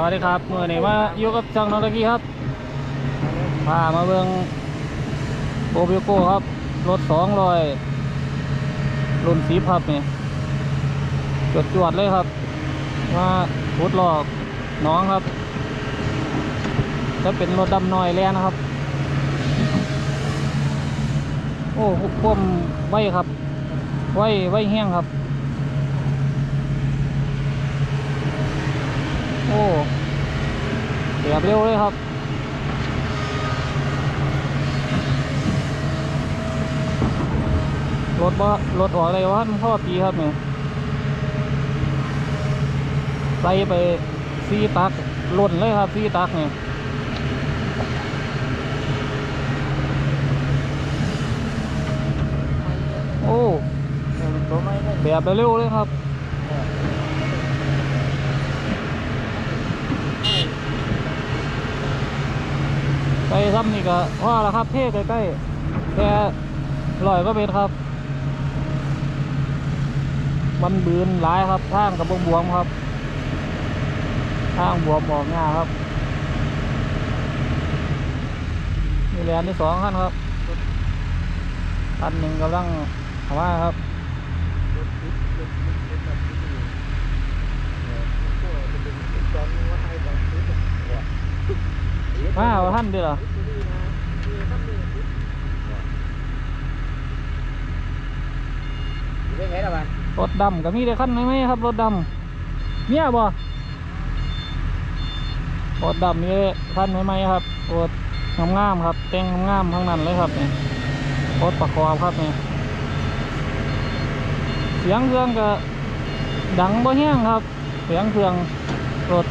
สวัสดีครับเมื่อนี้มาอยู่กับช่างนองตะกี้ครับพามาเบิ่งโบบิโก้ครับ รถสองรอยรุ่นสีพับนี่จวดจวดๆเลยครับมาพุดหลอกน้องครับ จะเป็นรถดำน้อยแล้วนะครับ โอ้ควมไวครับ ไวไวแห้งครับ โอ้เสียบเร็วเลยครับรถบ่รถออกอะไรวะมันพ่อปีครับเนี่ยใส่ไปซีตักล่นเลยครับซีตักเนี่ยโอ้ตัวไม่ได้แบบเร็วเลยครับ ไปซ้ำนี่ก็ว่าแล้วครับเท่ใกล้ๆแค่ลอยก็เป็นครับ มันบืนหลายครับทางกับบวมครับทางบวมออกง่ายครับมีแลนที่สองขั้นครับคันหนึ่งกำลังเอามาครับ รถติดรถติดรถแบบติดอยู่เนี่ยพวกจะเป็นติดตอนว่าไทยตอนติดเนี่ยมาว่าท่านเดียวเหรอติดดีนะคือท่านนี่ติดอยู่ได้ไงล่ะบ้านรถดำก็มีแต่ขั้นไหมครับ รถดำเนี่ยบ่รถดำมีขั้นไหมครับรถงามๆครับแต่งงามๆทั้งนั้นเลยครับนี่รถประกอบครับนี่เสียงเครื่องก็ดังบ่แห้งครับ เสียงเครื่องรถ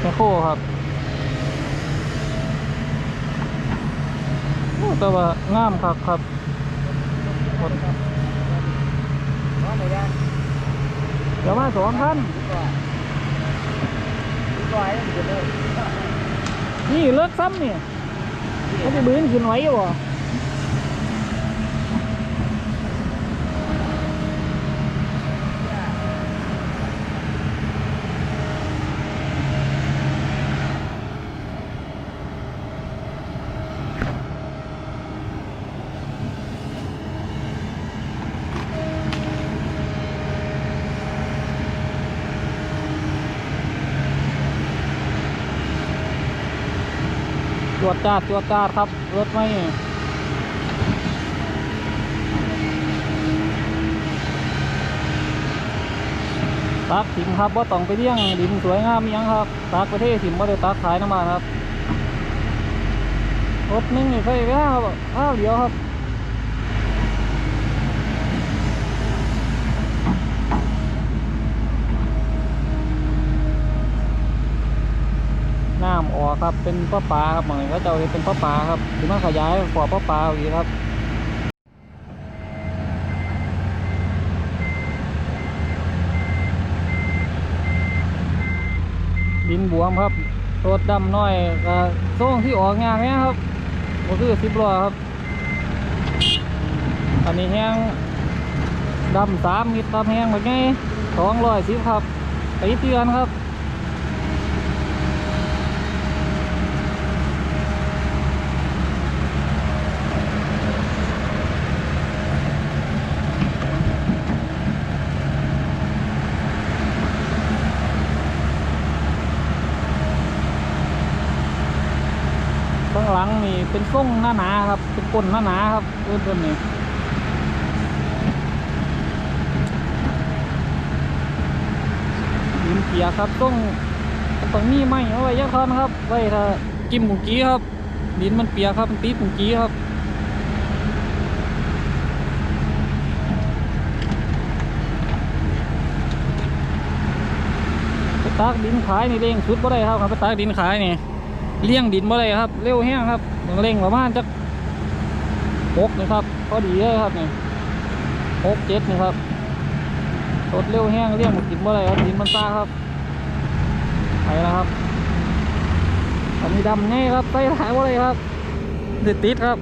แมคโครครับโอ้ แต่ว่างามครับครับหนเดี๋ยวมาสองท่านนี่เลิกซ้ำเนี่ยเขาจะบืนขึ้นไว้อยู่ ตรวจ้าดตรวจ้าครับ รถไม่ตักถิ่มครับว่าต้องไปเลี้ยงดินสวยงามยังครับตักประเทศถิ่มว่าได้ตักขายน้ำมันครับรถนิ่งนี่ใส่ไปห้ครับข้าเดียวครับำออกครับ เป็นป้าปลาครับเหมือนี้เขาจะเป็นป้าปลาครับถึงมาขยายขอบป้าปลาอีกครับดินบวมครับรถดำน้อยก็ส่งที่ออกงานเนี้ยครับก็คือสิบล้อครับ อันนี้แห้งดำสามมิตรครับแห้งแบบไงสองร้อยสิบครับไปเตือนครับ หลังนี่เป็นส่งหน้าหนาครับ เป็นก้นหน้าหนาครับเอื้อนๆนี่ดินเปียกครับส่งตรงนี้ไม่เอาไว้ยักษ์ทอนครับไว้ถ้าจิ้มกุงกี้ครับดินมันเปียกครับมันตีกุงกี้ครับไปตากดินขายนี่เร่งสุดบ่ได้ครับครับไปตากดินขายนี่ เลี้ยงดินบ่ได้ครับ เร็วแห้งครับต้องเร่งประมาณจักหกนี่ครับพอดีเลยครับเนี่ยหกเจ็ดนี่ครับรถเร็วแห้งเลี้ยงดินบ่ได้ครับดินมันซ่าครับไปแล้วครับอันนี้ดำไงครับใส่ถ่ายบ่ได้ครับติดติดครับ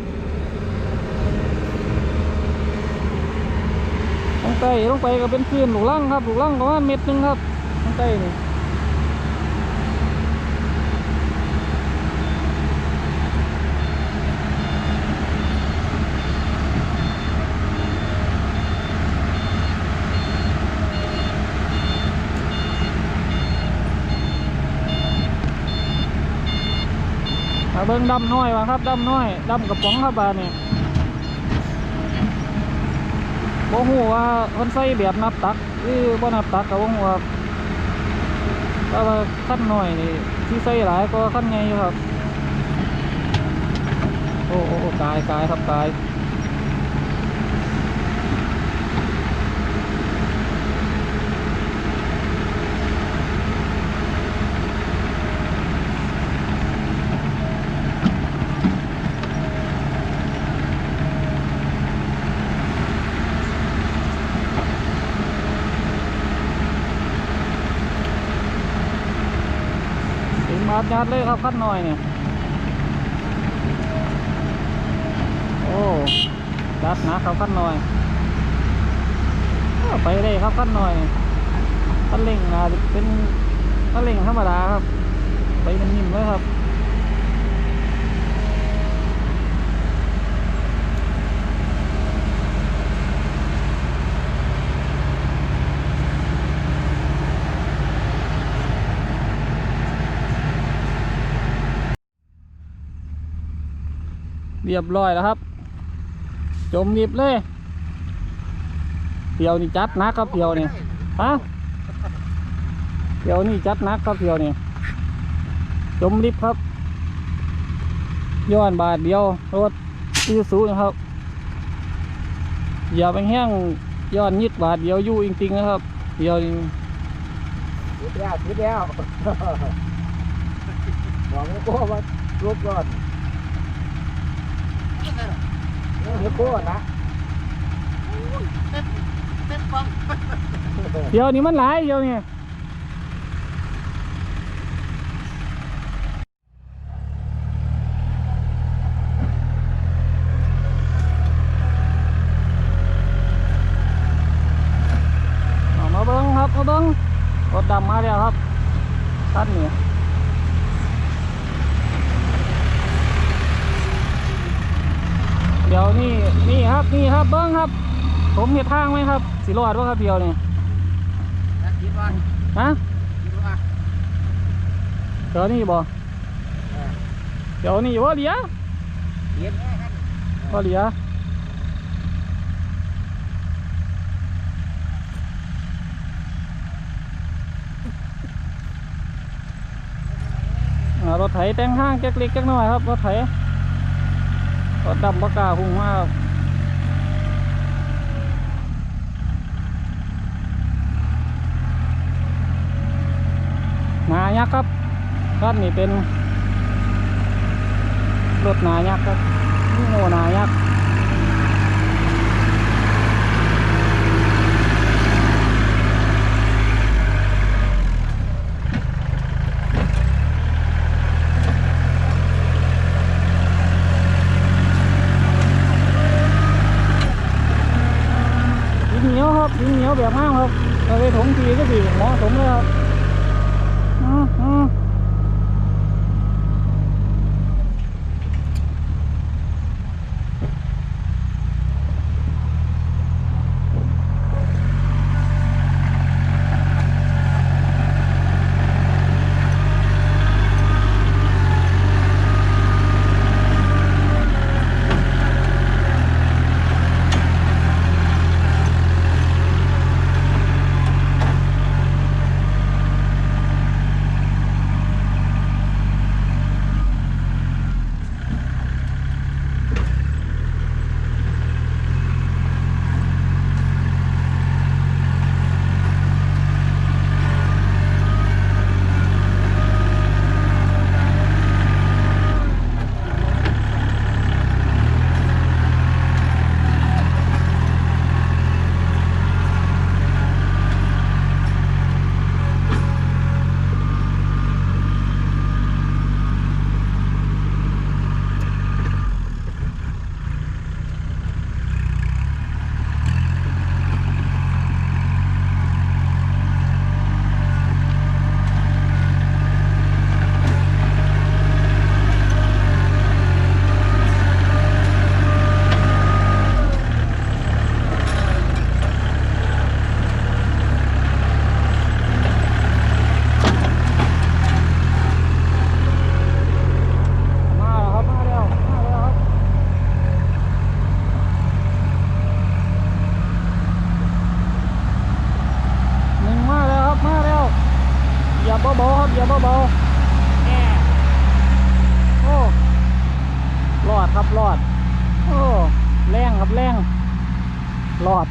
ลงไปลงไปก็เป็นพื้นหลูกล่างครับหลูกล่างประมาณเม็ดนึงครับลงไปนี่ บิ้งดำน้อยวะครับดำน้อยดำกระป๋องครับบาเนี่ยบ่ฮู้ว่าคนใส่แบบนับตักหรือบ่นับตักกับ่ฮู้ครับแต่ว่าขั้นหน่อยนี่ที่ใส่หลายก็ขั้นไงครับ โอ้โอ้โอ้กายกายครับกาย มาดยัดเลยครับขั้นหน่อยเนี่ยโอ้ยัดนะครับขั้นหน่อยไปเลยครับขั้นหน่อยขั้นเร่งนะเป็นขั้นเร่งธรรมดาครับ ไปมันนิ่มเลยครับ เรียบร้อยแล้วครับ จมดิบเลยเพียวนี่จัดนักครับเพียวนี่ฮะเพียวนี่จัดนักครับเพียวนี่จมดิบครับ ย้อนบาทเดียวรถซีซูนะครับอย่าไปแห้งย้อนยิดบาทเดียวอยู่จริงๆนะครับเดียวนี่คิดแล้วคิดแล้วหวังว่าว่าลบก่อน เดี๋ยวโก้นะเดียวนี่มันหลายเดียวนี่เอามาเบิ้งครับมาเบิ้งรถดำมาแล้วครับท่านนี่เดี๋ยวนี่นี่ครับนี่ครับเบิ้งครับ ผม เห็ดทางไหมครับ สิรอดว่าครับเดียวนี่คิดว่าฮะคิดว่าเดี๋ยวนี่บ่เดี๋ยวนี่ว่าเหลียเย็นว่าเหลียอ่ารถไถแต่งห้างแก๊กเล็กแก๊กน้อยครับรถไถรถดำปากกล้าหุ่งมากครับ หนายักษ์ครับคันนี้เป็นรถหนายักษ์ครับนี่โง่หนายักษ์ดินเหนียวครับดินเหนียวแบบห้ามครับเราไปถมทีก็สิเหมาะสมเลยครับ อืม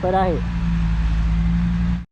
อืม